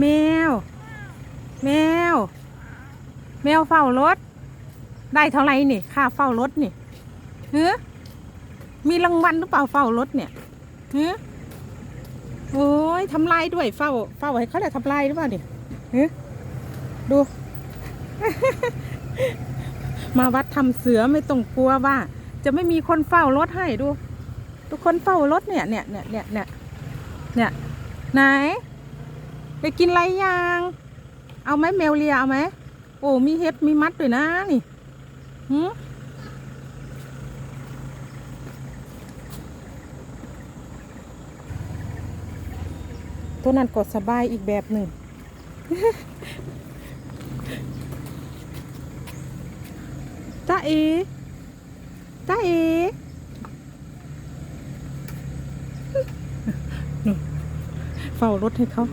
แมว แมว แมวเฝ้ารถ ได้เท่าไหร่นี่ค่าเฝ้ารถนี่เฮ้มีรางวัลหรือเปล่าเฝ้ารถเนี่ยเฮ้โอ้ยทำลายด้วยเฝ้า เฝ้าให้เขาได้ทำลายหรือเปล่าเนี่ยเฮ้ดู มาวัดทำเสือไม่ต้องกลัวว่า จะไม่มีคนเฝ้ารถให้ดู ทุกคนเฝ้ารถเนี่ยเนี่ยเนี่ยเนี่ยเนี่ยเนี่ยไหน ไปกินไรยังเอาไหมแมวเลียเอาไหมโอ้มีเห็ดมีมัดด้วยนะนี่หืมตัวนั้นกดสบายอีกแบบหนึ่ง จ้าเอ จ้าเอเฝ้ารถให้เขา